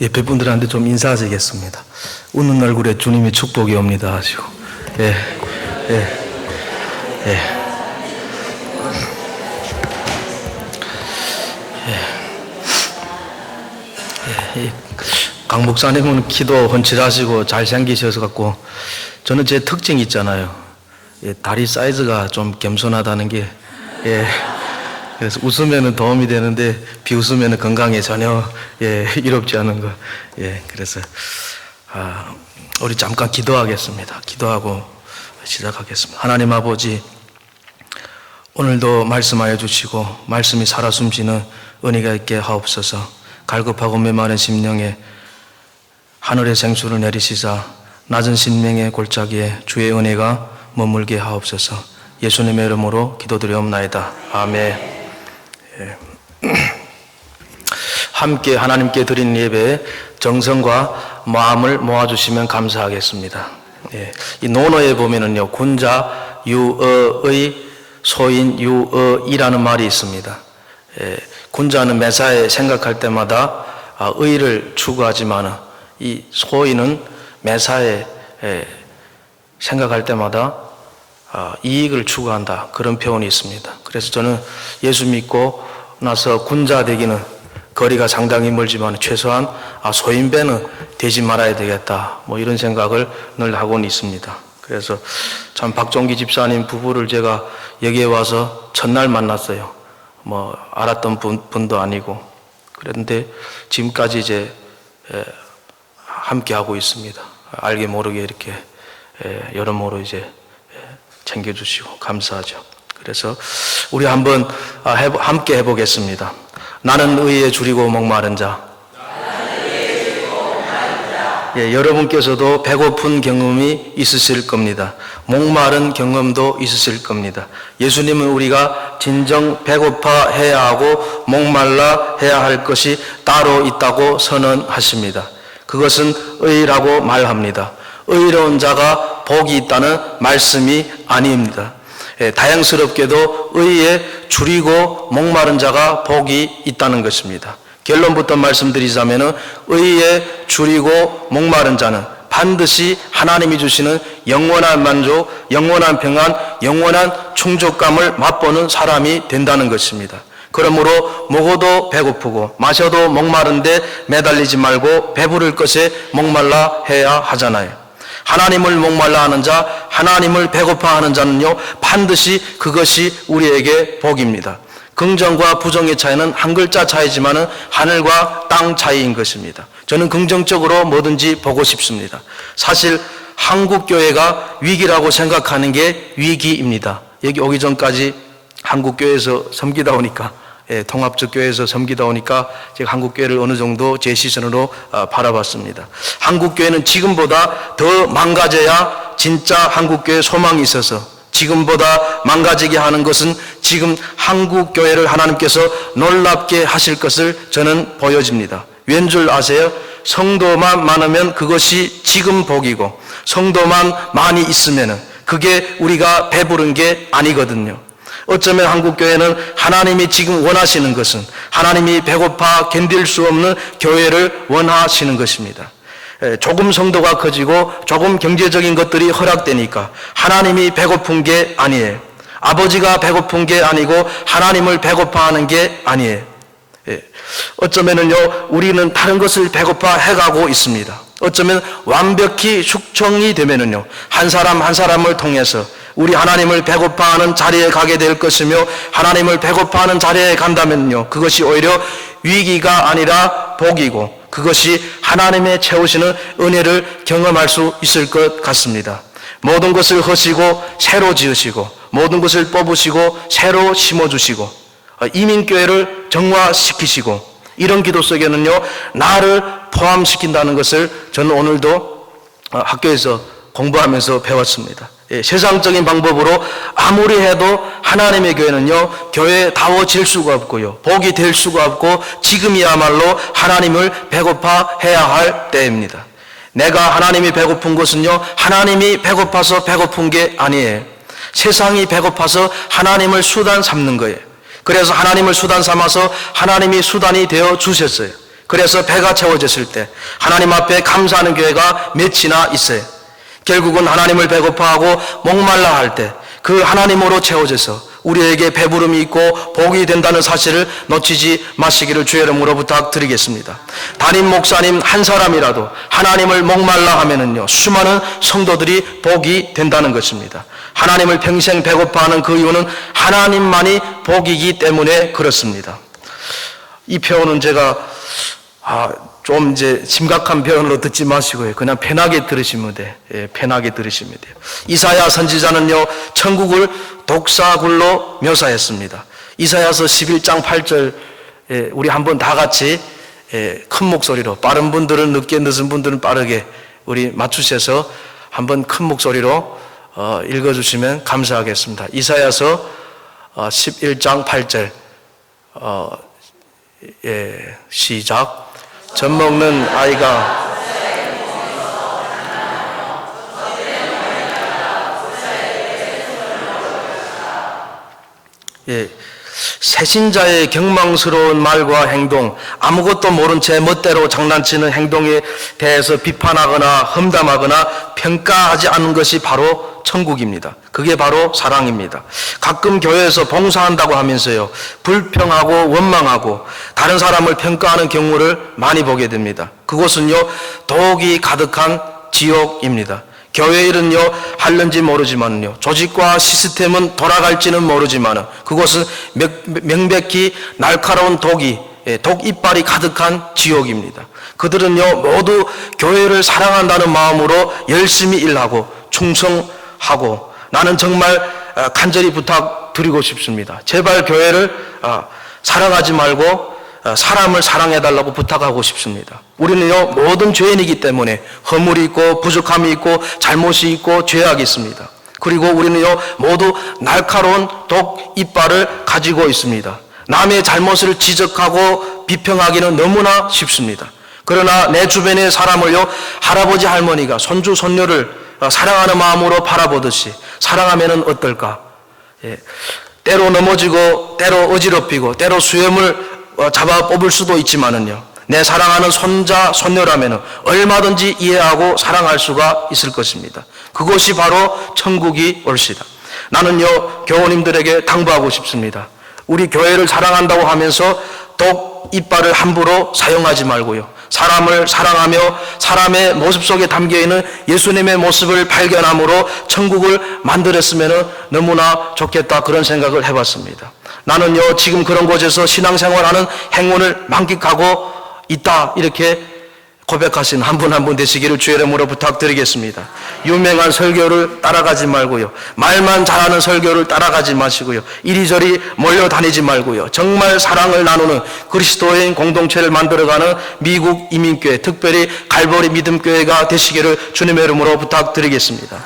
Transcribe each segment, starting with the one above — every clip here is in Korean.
예배 분들한테 좀 인사하시겠습니다. 웃는 얼굴에 주님의 축복이 옵니다 하시고. 예, 예, 예. 예, 예. 강 목사님은 키도 훤칠하시고 잘생기셔서 갖고 저는 제 특징이 있잖아요. 예, 다리 사이즈가 좀 겸손하다는 게 예. 그래서 웃으면 도움이 되는데 비웃으면 건강에 전혀 예, 이롭지 않은 거. 예, 그래서 아, 우리 잠깐 기도하겠습니다. 기도하고 시작하겠습니다. 하나님 아버지 오늘도 말씀하여 주시고 말씀이 살아 숨쉬는 은혜가 있게 하옵소서. 갈급하고 메마른 심령에 하늘의 생수를 내리시사 낮은 신명의 골짜기에 주의 은혜가 머물게 하옵소서. 예수님의 이름으로 기도드리옵나이다. 아멘. 예. 함께 하나님께 드린 예배에 정성과 마음을 모아주시면 감사하겠습니다. 예. 이 논어에 보면은요, 군자 유어의 소인 유어이라는 말이 있습니다. 예. 군자는 매사에 생각할 때마다 아, 의를 추구하지만 이 소인은 매사에 예, 생각할 때마다 아, 이익을 추구한다 그런 표현이 있습니다. 그래서 저는 예수 믿고 나서 군자 되기는 거리가 상당히 멀지만 최소한 아, 소인배는 되지 말아야 되겠다 뭐 이런 생각을 늘 하고는 있습니다. 그래서 참 박종기 집사님 부부를 제가 여기에 와서 첫날 만났어요. 뭐 알았던 분, 분도 아니고 그런데 지금까지 이제 에, 함께 하고 있습니다. 알게 모르게 이렇게 에, 여러모로 이제 에, 챙겨주시고 감사하죠. 그래서 우리 한번 아, 함께 해보겠습니다. 나는 의에 줄이고 목마른 자. 예, 여러분께서도 배고픈 경험이 있으실 겁니다. 목마른 경험도 있으실 겁니다. 예수님은 우리가 진정 배고파 해야 하고 목말라 해야 할 것이 따로 있다고 선언하십니다. 그것은 의라고 말합니다. 의로운 자가 복이 있다는 말씀이 아닙니다. 예, 다양스럽게도 의에 줄이고 목마른 자가 복이 있다는 것입니다. 결론부터 말씀드리자면 의에 줄이고 목마른 자는 반드시 하나님이 주시는 영원한 만족, 영원한 평안, 영원한 충족감을 맛보는 사람이 된다는 것입니다. 그러므로 먹어도 배고프고 마셔도 목마른데 매달리지 말고 배부를 것에 목말라 해야 하잖아요. 하나님을 목말라 하는 자, 하나님을 배고파 하는 자는요, 반드시 그것이 우리에게 복입니다. 긍정과 부정의 차이는 한 글자 차이지만은 하늘과 땅 차이인 것입니다. 저는 긍정적으로 뭐든지 보고 싶습니다. 사실 한국 교회가 위기라고 생각하는 게 위기입니다. 여기 오기 전까지 한국 교회에서 섬기다 오니까 예, 통합적 교회에서 섬기다 오니까 제가 한국 교회를 어느 정도 제 시선으로 어, 바라봤습니다. 한국 교회는 지금보다 더 망가져야 진짜 한국 교회 소망이 있어서 지금보다 망가지게 하는 것은 지금 한국 교회를 하나님께서 놀랍게 하실 것을 저는 보여집니다. 왠 줄 아세요? 성도만 많으면 그것이 지금 복이고 성도만 많이 있으면 그게 우리가 배부른 게 아니거든요. 어쩌면 한국 교회는 하나님이 지금 원하시는 것은 하나님이 배고파 견딜 수 없는 교회를 원하시는 것입니다. 조금 성도가 커지고 조금 경제적인 것들이 허락되니까 하나님이 배고픈 게 아니에요. 아버지가 배고픈 게 아니고 하나님을 배고파하는 게 아니에요. 어쩌면은요 우리는 다른 것을 배고파 해가고 있습니다. 어쩌면 완벽히 숙청이 되면은요 한 사람 한 사람을 통해서 우리 하나님을 배고파하는 자리에 가게 될 것이며 하나님을 배고파하는 자리에 간다면요 그것이 오히려 위기가 아니라 복이고 그것이 하나님의 채우시는 은혜를 경험할 수 있을 것 같습니다. 모든 것을 허시고 새로 지으시고 모든 것을 뽑으시고 새로 심어주시고 이민교회를 정화시키시고 이런 기도 속에는요 나를 포함시킨다는 것을 저는 오늘도 학교에서 공부하면서 배웠습니다. 예, 세상적인 방법으로 아무리 해도 하나님의 교회는요, 교회다워질 수가 없고요, 복이 될 수가 없고, 지금이야말로 하나님을 배고파 해야 할 때입니다. 내가 하나님이 배고픈 것은요, 하나님이 배고파서 배고픈 게 아니에요. 세상이 배고파서 하나님을 수단 삼는 거예요. 그래서 하나님을 수단 삼아서 하나님이 수단이 되어 주셨어요. 그래서 배가 채워졌을 때 하나님 앞에 감사하는 교회가 몇이나 있어요. 결국은 하나님을 배고파하고 목말라 할 때 그 하나님으로 채워져서 우리에게 배부름이 있고 복이 된다는 사실을 놓치지 마시기를 주의 이름으로 부탁드리겠습니다. 담임 목사님 한 사람이라도 하나님을 목말라 하면은요 수많은 성도들이 복이 된다는 것입니다. 하나님을 평생 배고파하는 그 이유는 하나님만이 복이기 때문에 그렇습니다. 이 표현은 제가 아, 좀 이제 심각한 표현으로 듣지 마시고요. 그냥 편하게 들으시면 돼. 예, 편하게 들으시면 돼요. 이사야 선지자는요, 천국을 독사굴로 묘사했습니다. 이사야서 11장 8절, 예, 우리 한번 다 같이 예, 큰 목소리로, 빠른 분들은 늦게, 늦은 분들은 빠르게 우리 맞추셔서 한번 큰 목소리로 어, 읽어주시면 감사하겠습니다. 이사야서 어, 11장 8절, 어, 예, 시작. 젖 먹는 아이가 예, 새신자의 경망스러운 말과 행동, 아무것도 모른 채 멋대로 장난치는 행동에 대해서 비판하거나 험담하거나 평가하지 않는 것이 바로 천국입니다. 그게 바로 사랑입니다. 가끔 교회에서 봉사한다고 하면서요, 불평하고 원망하고 다른 사람을 평가하는 경우를 많이 보게 됩니다. 그곳은요, 독이 가득한 지옥입니다. 교회 일은요, 할는지 모르지만요, 조직과 시스템은 돌아갈지는 모르지만 그곳은 명- 명백히 날카로운 독이, 예, 독 이빨이 가득한 지옥입니다. 그들은요, 모두 교회를 사랑한다는 마음으로 열심히 일하고 충성하고 나는 정말 어, 간절히 부탁드리고 싶습니다. 제발 교회를 어, 사랑하지 말고 어, 사람을 사랑해달라고 부탁하고 싶습니다. 우리는요, 모든 죄인이기 때문에 허물이 있고 부족함이 있고 잘못이 있고 죄악이 있습니다. 그리고 우리는요, 모두 날카로운 독 이빨을 가지고 있습니다. 남의 잘못을 지적하고 비평하기는 너무나 쉽습니다. 그러나 내 주변의 사람을요, 할아버지 할머니가 손주 손녀를 어, 사랑하는 마음으로 바라보듯이 사랑하면은 어떨까? 예. 때로 넘어지고, 때로 어지럽히고, 때로 수염을 어, 잡아 뽑을 수도 있지만은요. 내 사랑하는 손자, 손녀라면은 얼마든지 이해하고 사랑할 수가 있을 것입니다. 그것이 바로 천국이 올시다. 나는요, 교우님들에게 당부하고 싶습니다. 우리 교회를 사랑한다고 하면서 독 이빨을 함부로 사용하지 말고요. 사람을 사랑하며 사람의 모습 속에 담겨 있는 예수님의 모습을 발견함으로 천국을 만들었으면 너무나 좋겠다 그런 생각을 해봤습니다. 나는요 지금 그런 곳에서 신앙생활하는 행운을 만끽하고 있다 이렇게 고백하신 한분 한분 되시기를 주의 이름으로 부탁드리겠습니다. 유명한 설교를 따라가지 말고요. 말만 잘하는 설교를 따라가지 마시고요. 이리저리 몰려다니지 말고요. 정말 사랑을 나누는 그리스도인 공동체를 만들어가는 미국 이민교회, 특별히 갈보리 믿음교회가 되시기를 주님의 이름으로 부탁드리겠습니다.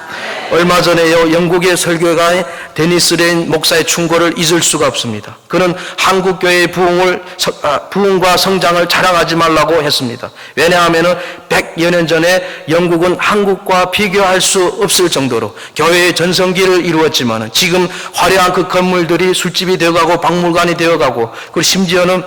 얼마 전에요, 영국의 설교가인 데니스 레인 목사의 충고를 잊을 수가 없습니다. 그는 한국 교회의 부흥을, 서- 아, 부흥과 성장을 자랑하지 말라고 했습니다. 왜냐하면은 100여 년 전에 영국은 한국과 비교할 수 없을 정도로 교회의 전성기를 이루었지만은 지금 화려한 그 건물들이 술집이 되어가고 박물관이 되어가고 그리고 심지어는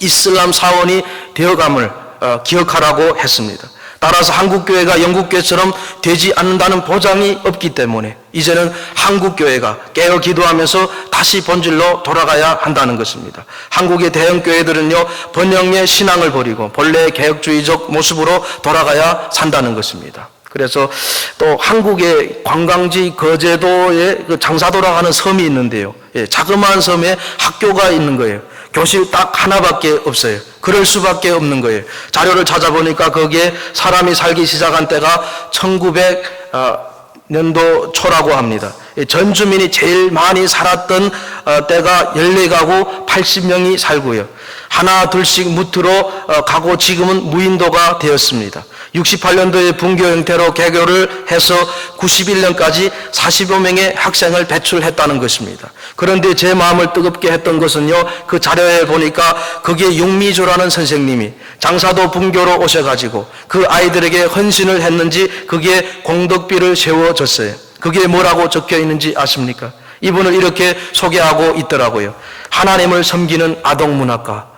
이슬람 사원이 되어감을 어, 기억하라고 했습니다. 따라서 한국교회가 영국교회처럼 되지 않는다는 보장이 없기 때문에 이제는 한국교회가 깨어 기도하면서 다시 본질로 돌아가야 한다는 것입니다. 한국의 대형교회들은요, 번영의 신앙을 버리고 본래의 개혁주의적 모습으로 돌아가야 산다는 것입니다. 그래서 또 한국의 관광지 거제도에 그 장사도라고 하는 섬이 있는데요. 예, 자그마한 섬에 학교가 있는 거예요. 교실 딱 하나밖에 없어요. 그럴 수밖에 없는 거예요. 자료를 찾아보니까 거기에 사람이 살기 시작한 때가 1900년도 초라고 합니다. 예, 전 주민이 제일 많이 살았던 어, 때가 14가구 80명이 살고요. 하나 둘씩 무트로 어, 가고 지금은 무인도가 되었습니다. 68년도에 분교 형태로 개교를 해서 91년까지 40여 명의 학생을 배출했다는 것입니다. 그런데 제 마음을 뜨겁게 했던 것은요, 그 자료에 보니까 거기에 육미조라는 선생님이 장사도 분교로 오셔가지고 그 아이들에게 헌신을 했는지 거기에 공덕비를 세워줬어요. 그게 뭐라고 적혀 있는지 아십니까? 이분을 이렇게 소개하고 있더라고요. 하나님을 섬기는 아동문학과,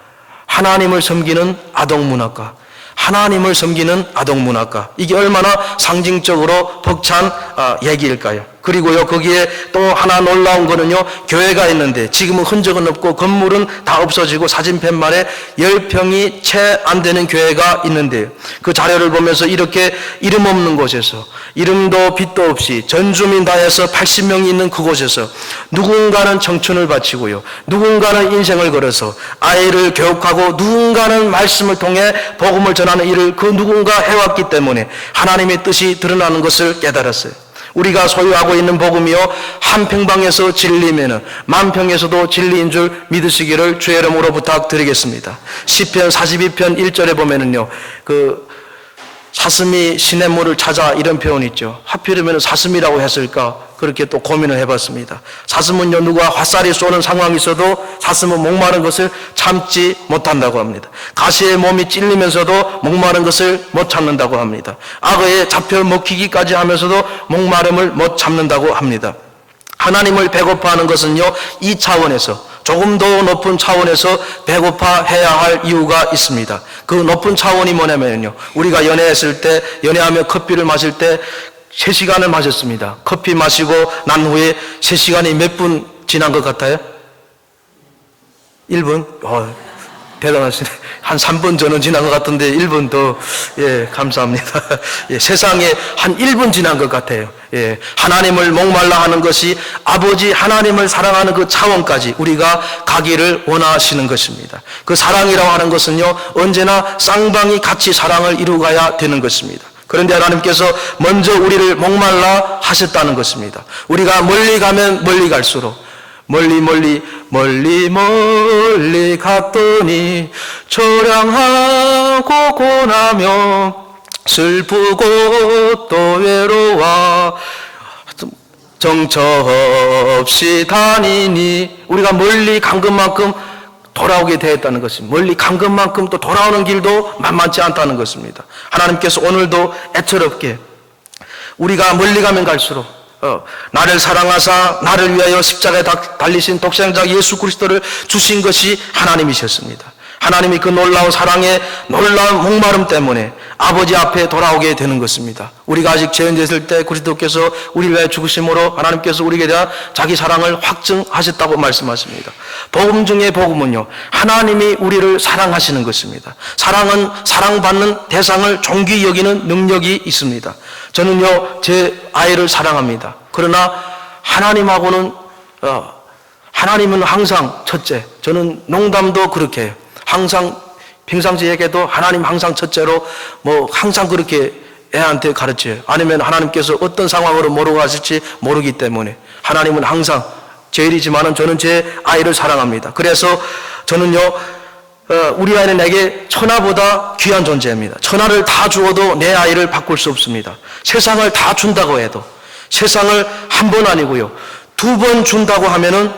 하나님을 섬기는 아동문학과, 하나님을 섬기는 아동문학과. 이게 얼마나 상징적으로 벅찬 아, 얘기일까요? 그리고요, 거기에 또 하나 놀라운 거는요, 교회가 있는데 지금은 흔적은 없고 건물은 다 없어지고 사진 팻말에 열 평이 채 안 되는 교회가 있는데요. 그 자료를 보면서 이렇게 이름 없는 곳에서 이름도 빛도 없이 전주민 다 해서 80명이 있는 그곳에서 누군가는 청춘을 바치고요. 누군가는 인생을 걸어서 아이를 교육하고 누군가는 말씀을 통해 복음을 전하는 일을 그 누군가 해왔기 때문에 하나님의 뜻이 드러나는 것을 깨달았어요. 우리가 소유하고 있는 복음이요 한 평방에서 진리면은 만 평에서도 진리인 줄 믿으시기를 주의 이름으로 부탁드리겠습니다. 시편 42편 1절에 보면은요 그 사슴이 시냇물을 찾아 이런 표현이 있죠. 하필이면 사슴이라고 했을까? 그렇게 또 고민을 해봤습니다. 사슴은요, 누가 화살이 쏘는 상황이 있어도 사슴은 목마른 것을 참지 못한다고 합니다. 가시의 몸이 찔리면서도 목마른 것을 못 참는다고 합니다. 악어에 잡혀 먹히기까지 하면서도 목마름을 못 참는다고 합니다. 하나님을 배고파하는 것은요, 이 차원에서 조금 더 높은 차원에서 배고파해야 할 이유가 있습니다. 그 높은 차원이 뭐냐면요. 우리가 연애했을 때, 연애하며 커피를 마실 때 3시간을 마셨습니다. 커피 마시고 난 후에 3시간이 몇 분 지난 것 같아요? 1분? 어, 대단하시네. 한 3분 전은 지난 것 같은데 1분 더, 예, 감사합니다. 예, 세상에 한 1분 지난 것 같아요. 예, 하나님을 목말라 하는 것이 아버지 하나님을 사랑하는 그 차원까지 우리가 가기를 원하시는 것입니다. 그 사랑이라고 하는 것은요, 언제나 쌍방이 같이 사랑을 이루어가야 되는 것입니다. 그런데 하나님께서 먼저 우리를 목말라 하셨다는 것입니다. 우리가 멀리 가면 멀리 갈수록 멀리 멀리 멀리 멀리 갔더니 초량하고 고나며 슬프고 또 외로워 정처 없이 다니니 우리가 멀리 간 것만큼 돌아오게 되었다는 것입니다. 멀리 간 것만큼 또 돌아오는 길도 만만치 않다는 것입니다. 하나님께서 오늘도 애처롭게 우리가 멀리 가면 갈수록 어, 나를 사랑하사 나를 위하여 십자가에 다- 달리신 독생자 예수 그리스도를 주신 것이 하나님이셨습니다. 하나님이 그 놀라운 사랑에 놀라운 목마름 때문에 아버지 앞에 돌아오게 되는 것입니다. 우리가 아직 죄인됐을 때 그리스도께서 우리를 위하여 죽으심으로 하나님께서 우리에게 대한 자기 사랑을 확증하셨다고 말씀하십니다. 복음 중에 복음은요. 하나님이 우리를 사랑하시는 것입니다. 사랑은 사랑받는 대상을 종기 여기는 능력이 있습니다. 저는요. 제 아이를 사랑합니다. 그러나 하나님하고는 어, 하나님은 항상 첫째. 저는 농담도 그렇게 해요. 항상 평상시에게도 하나님 항상 첫째로 뭐 항상 그렇게 애한테 가르쳐요. 아니면 하나님께서 어떤 상황으로 몰고 가실지 모르기 때문에 하나님은 항상 제일이지만은 저는 제 아이를 사랑합니다. 그래서 저는요, 어, 우리 아이는 내게 천하보다 귀한 존재입니다. 천하를 다 주어도 내 아이를 바꿀 수 없습니다. 세상을 다 준다고 해도 세상을 한 번 아니고요. 두 번 준다고 하면은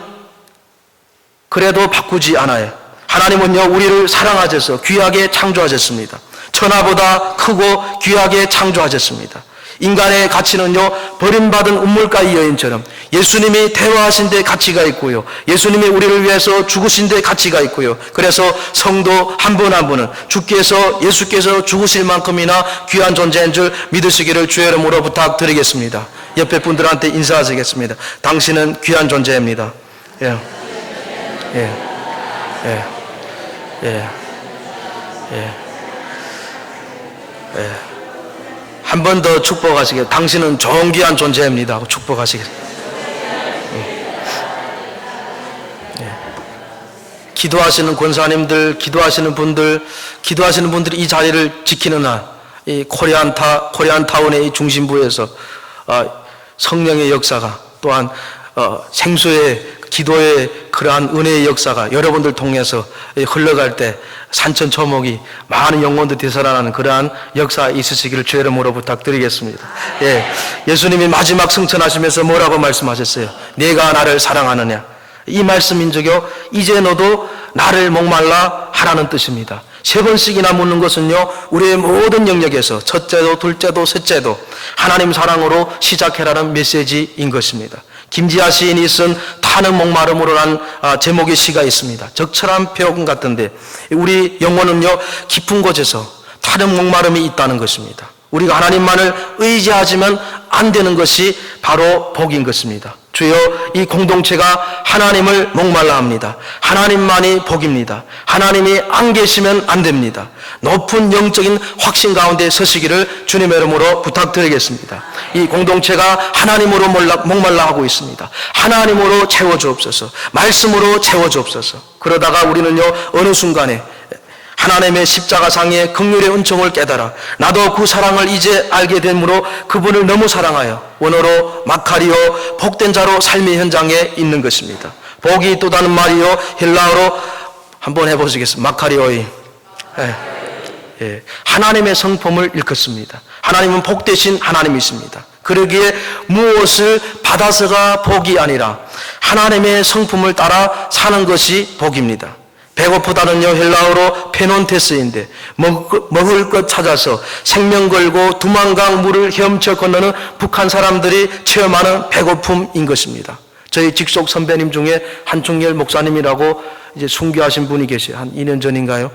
그래도 바꾸지 않아요. 하나님은요, 우리를 사랑하셔서 귀하게 창조하셨습니다. 천하보다 크고 귀하게 창조하셨습니다. 인간의 가치는요, 버림받은 우물가의 여인처럼 예수님이 대화하신 데 가치가 있고요. 예수님이 우리를 위해서 죽으신 데 가치가 있고요. 그래서 성도 한 분 한 분은 주께서, 예수께서 죽으실 만큼이나 귀한 존재인 줄 믿으시기를 주의 이름으로 부탁드리겠습니다. 옆에 분들한테 인사하시겠습니다. 당신은 귀한 존재입니다. 예. 예. 예. 예. 예. 예. 한 번 더 축복하시게. 당신은 존귀한 존재입니다. 하고 축복하시겠습니다. 예. 기도하시는 권사님들, 기도하시는 분들, 기도하시는 분들이 이 자리를 지키는 한, 이 코리안 타, 코리안 타운의 이 중심부에서, 어, 성령의 역사가 또한, 어, 생수의 기도의 그러한 은혜의 역사가 여러분들 통해서 흘러갈 때 산천 초목이 많은 영혼들 되살아나는 그러한 역사 있으시기를 주의 이름으로 부탁드리겠습니다. 예. 예수님이 마지막 승천하시면서 뭐라고 말씀하셨어요? 내가 나를 사랑하느냐? 이 말씀인 즉요, 이제 너도 나를 목말라 하라는 뜻입니다. 세 번씩이나 묻는 것은요, 우리의 모든 영역에서 첫째도, 둘째도, 셋째도 하나님 사랑으로 시작해라는 메시지인 것입니다. 김지아 시인이 쓴 타는 목마름으로란 아, 제목의 시가 있습니다. 적절한 표현 같은데 우리 영혼은요 깊은 곳에서 타는 목마름이 있다는 것입니다. 우리가 하나님만을 의지하지만 안 되는 것이 바로 복인 것입니다. 주여 이 공동체가 하나님을 목말라 합니다. 하나님만이 복입니다. 하나님이 안 계시면 안 됩니다. 높은 영적인 확신 가운데 서시기를 주님의 이름으로 부탁드리겠습니다. 이 공동체가 하나님으로 목말라 하고 있습니다. 하나님으로 채워주옵소서. 말씀으로 채워주옵소서. 그러다가 우리는요 어느 순간에 하나님의 십자가상의 극률의 은총을 깨달아 나도 그 사랑을 이제 알게 되므로 그분을 너무 사랑하여 원어로 마카리오 복된 자로 삶의 현장에 있는 것입니다. 복이 또다는 말이요 헬라어로 한번 해보시겠습니다. 마카리오이 예. 예. 하나님의 성품을 일컫습니다. 하나님은 복 대신 하나님이십니다. 그러기에 무엇을 받아서가 복이 아니라 하나님의 성품을 따라 사는 것이 복입니다. 배고프다는요 헬라어로 페논테스인데 먹- 먹을 것 찾아서 생명 걸고 두만강 물을 헤엄쳐 건너는 북한 사람들이 체험하는 배고픔인 것입니다. 저희 직속 선배님 중에 한충열 목사님이라고 이제 순교하신 분이 계세요. 한 2년 전인가요?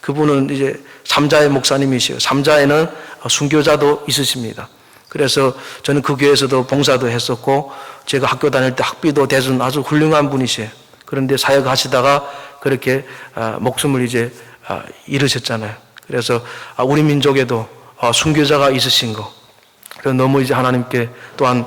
그분은 이제 삼자의 목사님이시요. 삼자에는 순교자도 있으십니다. 그래서 저는 그 교회에서도 봉사도 했었고 제가 학교 다닐 때 학비도 대준 아주 훌륭한 분이세요. 그런데 사역하시다가 그렇게 아, 목숨을 이제 아, 잃으셨잖아요. 그래서 아, 우리 민족에도 아, 순교자가 있으신 거. 그래서 너무 이제 하나님께 또한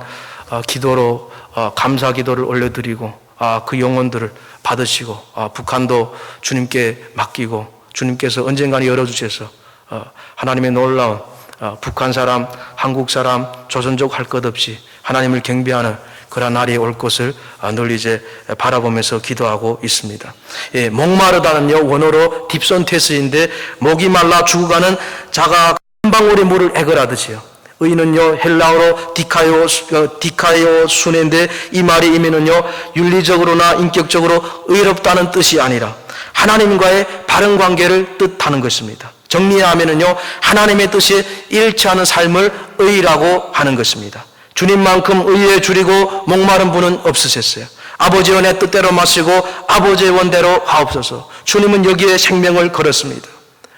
아, 기도로 아, 감사 기도를 올려드리고 아, 그 영혼들을 받으시고 아, 북한도 주님께 맡기고 주님께서 언젠가는 열어주셔서 어, 하나님의 놀라운 어, 북한 사람, 한국 사람, 조선족 할 것 없이 하나님을 경배하는 그러한 날이 올 것을 어, 늘 이제 바라보면서 기도하고 있습니다. 예, 목마르다는요 원어로 딥선테스인데 목이 말라 죽어가는 자가 한 방울의 물을 애걸하듯이요. 의는요 헬라어로 디카요 어, 디카요 순인데 이 말이 의미는요 윤리적으로나 인격적으로 의롭다는 뜻이 아니라 하나님과의 바른 관계를 뜻하는 것입니다. 정리하면은요 하나님의 뜻에 일치하는 삶을 의라고 하는 것입니다. 주님만큼 의에 줄이고 목마른 분은 없으셨어요. 아버지의 내 뜻대로 마시고 아버지의 원대로 하옵소서. 주님은 여기에 생명을 걸었습니다.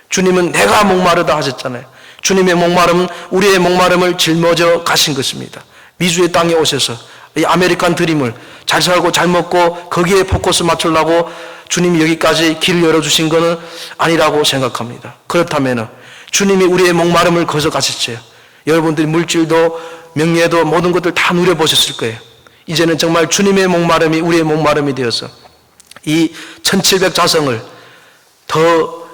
주님은 내가 목마르다 하셨잖아요. 주님의 목마름은 우리의 목마름을 짊어져 가신 것입니다. 미주의 땅에 오셔서 이 아메리칸 드림을 잘 살고 잘 먹고 거기에 포커스 맞추려고 주님이 여기까지 길을 열어주신 것은 아니라고 생각합니다. 그렇다면 주님이 우리의 목마름을 거저 가셨어요. 여러분들이 물질도 명예도 모든 것들 다 누려보셨을 거예요. 이제는 정말 주님의 목마름이 우리의 목마름이 되어서 이 1700 자성을 더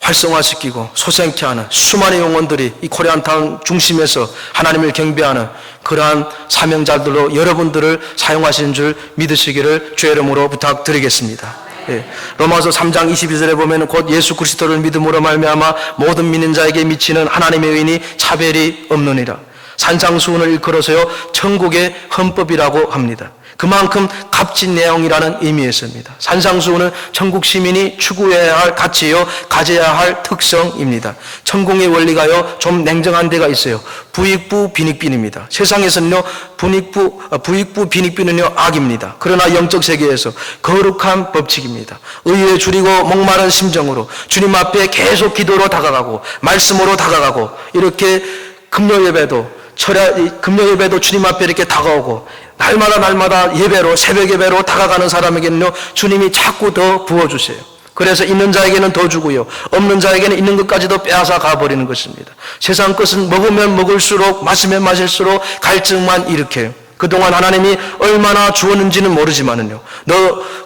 활성화시키고 소생케 하는 수많은 영혼들이 이 코리안 타운 중심에서 하나님을 경배하는 그러한 사명자들로 여러분들을 사용하시는 줄 믿으시기를 주의 이름으로 부탁드리겠습니다. 예. 로마서 3장 22절에 보면 곧 예수 그리스도를 믿음으로 말미암아 모든 믿는 자에게 미치는 하나님의 의인이 차별이 없느니라. 산상수훈을 일컬어서요 천국의 헌법이라고 합니다. 그만큼 값진 내용이라는 의미였습니다. 산상수훈은 천국 시민이 추구해야 할 가치요, 가져야 할 특성입니다. 천국의 원리가요, 좀 냉정한 데가 있어요. 부익부 빈익빈입니다. 세상에서는요, 부익부, 어, 부익부 빈익빈은요, 악입니다. 그러나 영적 세계에서 거룩한 법칙입니다. 의에 줄이고 목마른 심정으로 주님 앞에 계속 기도로 다가가고, 말씀으로 다가가고, 이렇게 금요 예배도 철야 금요 예배도 주님 앞에 이렇게 다가오고 날마다 날마다 예배로 새벽 예배로 다가가는 사람에게는요 주님이 자꾸 더 부어 주세요. 그래서 있는 자에게는 더 주고요. 없는 자에게는 있는 것까지도 빼앗아 가버리는 것입니다. 세상 것은 먹으면 먹을수록 마시면 마실수록 갈증만 일으켜요. 그동안 하나님이 얼마나 주었는지는 모르지만은요. 너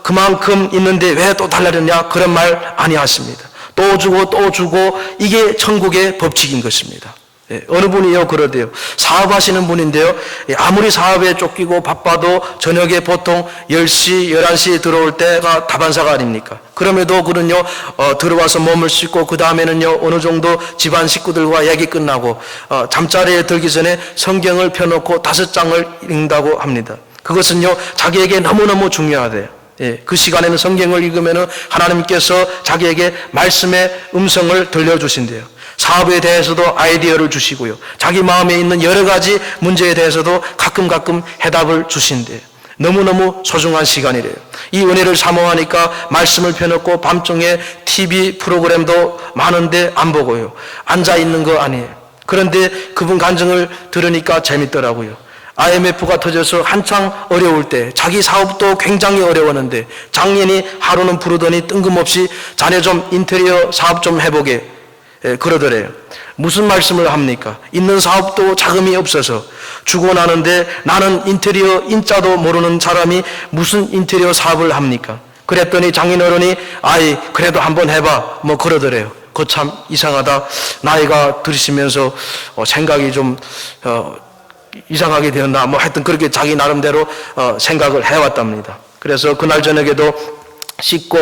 그만큼 있는데 왜 또 달라졌냐? 그런 말 아니하십니다. 또 주고 또 주고 이게 천국의 법칙인 것입니다. 예, 어느 분이요 그러대요. 사업하시는 분인데요. 예, 아무리 사업에 쫓기고 바빠도 저녁에 보통 10시, 11시에 들어올 때가 다반사가 아닙니까? 그럼에도 그는요, 어, 들어와서 몸을 씻고 그 다음에는요, 어느 정도 집안 식구들과 얘기 끝나고, 어, 잠자리에 들기 전에 성경을 펴놓고 다섯 장을 읽는다고 합니다. 그것은요, 자기에게 너무너무 중요하대요. 예, 그 시간에는 성경을 읽으면 하나님께서 자기에게 말씀의 음성을 들려주신대요. 사업에 대해서도 아이디어를 주시고요. 자기 마음에 있는 여러 가지 문제에 대해서도 가끔 가끔 해답을 주신대요. 너무너무 소중한 시간이래요. 이 은혜를 사모하니까 말씀을 펴놓고 밤중에 TV 프로그램도 많은데 안 보고요. 앉아 있는 거 아니에요. 그런데 그분 간증을 들으니까 재밌더라고요. IMF가 터져서 한창 어려울 때 자기 사업도 굉장히 어려웠는데 작년이 하루는 부르더니 뜬금없이 자네 좀 인테리어 사업 좀 해보게 예, 그러더래요. 무슨 말씀을 합니까? 있는 사업도 자금이 없어서 주고 나는데 나는 인테리어 인자도 모르는 사람이 무슨 인테리어 사업을 합니까? 그랬더니 장인어른이 아이 그래도 한번 해봐 뭐 그러더래요. 그거 참 이상하다. 나이가 들으시면서 어, 생각이 좀 어, 이상하게 되었나 뭐 하여튼 그렇게 자기 나름대로 어, 생각을 해왔답니다. 그래서 그날 저녁에도 씻고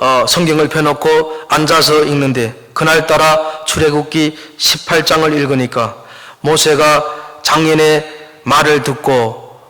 어, 성경을 펴놓고 앉아서 읽는데 그날따라 출애굽기 18장을 읽으니까 모세가 장인의 말을 듣고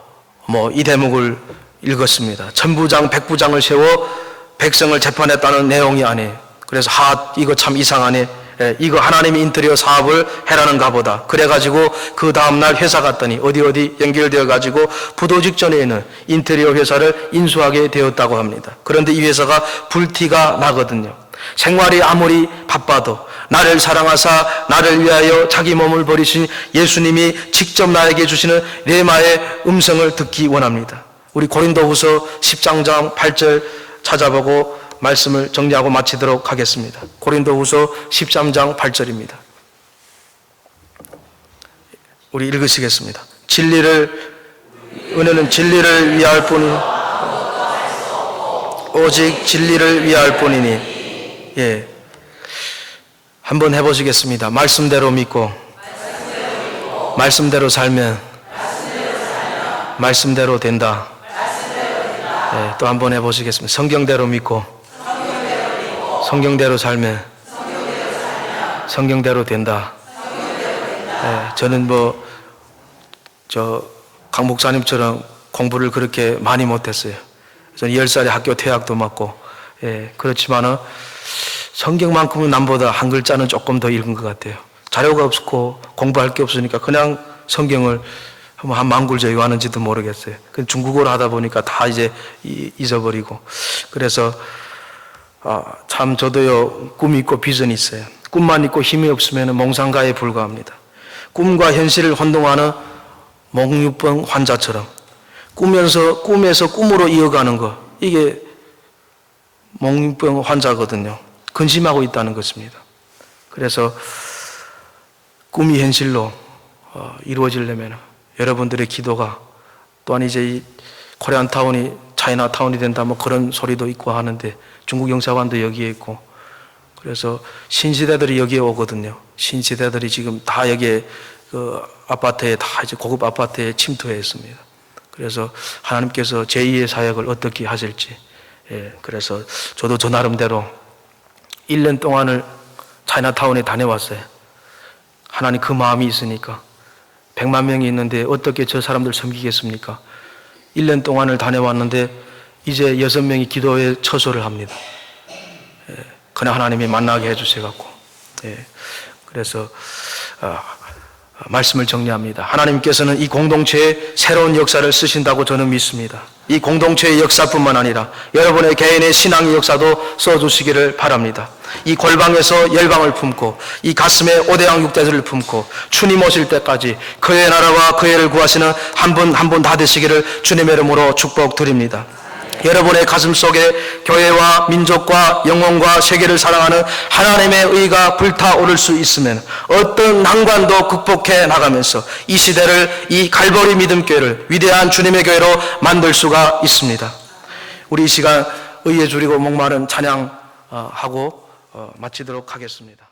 뭐 이 대목을 읽었습니다. 천부장 백부장을 세워 백성을 재판했다는 내용이 아니에요. 그래서 하 이거 참 이상하네. 예, 이거 하나님이 인테리어 사업을 해라는가 보다. 그래가지고 그 다음날 회사 갔더니 어디 어디 연결되어 가지고 부도 직전에는 인테리어 회사를 인수하게 되었다고 합니다. 그런데 이 회사가 불티가 나거든요. 생활이 아무리 바빠도 나를 사랑하사 나를 위하여 자기 몸을 버리신 예수님이 직접 나에게 주시는 레마의 음성을 듣기 원합니다. 우리 고린도후서 10장 8절 찾아보고 말씀을 정리하고 마치도록 하겠습니다. 고린도후서 13장 8절입니다. 우리 읽으시겠습니다. 진리를 은혜는 진리를 위할 뿐 오직 진리를 위할 뿐이니 예. 한번 해 보시겠습니다. 말씀대로 믿고 말씀대로 살면 말씀대로 된다. 예, 또 한번 해 보시겠습니다. 성경대로 믿고 성경대로 살면 성경대로 된다. 예, 저는 뭐 저 강 목사님처럼 공부를 그렇게 많이 못했어요. 저는 10살에 학교 퇴학도 맞고 예, 그렇지만은 성경만큼은 남보다 한 글자는 조금 더 읽은 것 같아요. 자료가 없고 공부할 게 없으니까 그냥 성경을 한 만굴제 외웠는지도 모르겠어요. 그 중국어로 하다 보니까 다 이제 이- 잊어버리고 그래서 아, 참 저도요 꿈이 있고 비전이 있어요. 꿈만 있고 힘이 없으면 몽상가에 불과합니다. 꿈과 현실을 혼동하는 몽유병 환자처럼 꾸면서 꿈에서 꿈으로 이어가는 거 이게 몽유병 환자거든요. 근심하고 있다는 것입니다. 그래서 꿈이 현실로 어, 이루어지려면 여러분들의 기도가 또한 이제 이 코리안 타운이 차이나 타운이 된다 뭐 그런 소리도 있고 하는데 중국 영사관도 여기에 있고 그래서 신시대들이 여기에 오거든요. 신시대들이 지금 다 여기에 그 아파트에 다 이제 고급 아파트에 침투해 있습니다. 그래서 하나님께서 제2의 사역을 어떻게 하실지 예, 그래서 저도 저 나름대로 1년 동안을 차이나타운에 다녀왔어요. 하나님 그 마음이 있으니까 100만 명이 있는데 어떻게 저 사람들 섬기겠습니까? 1년 동안을 다녀왔는데 이제 6명이 기도에 처소를 합니다. 예, 그냥 하나님이 만나게 해주셔갖고 예, 그래서 아, 말씀을 정리합니다. 하나님께서는 이 공동체에 새로운 역사를 쓰신다고 저는 믿습니다. 이 공동체의 역사뿐만 아니라 여러분의 개인의 신앙의 역사도 써주시기를 바랍니다. 이 골방에서 열방을 품고 이 가슴에 오대양 육대들을 품고 주님 오실 때까지 그의 나라와 그의 를 구하시는 한 분 한 분 다 되시기를 주님의 이름으로 축복드립니다. 여러분의 가슴 속에 교회와 민족과 영혼과 세계를 사랑하는 하나님의 의가 불타오를 수 있으면 어떤 난관도 극복해 나가면서 이 시대를 이 갈보리 믿음교회를 위대한 주님의 교회로 만들 수가 있습니다. 우리 이 시간 의에 줄이고 목마른 찬양하고 어, 마치도록 하겠습니다.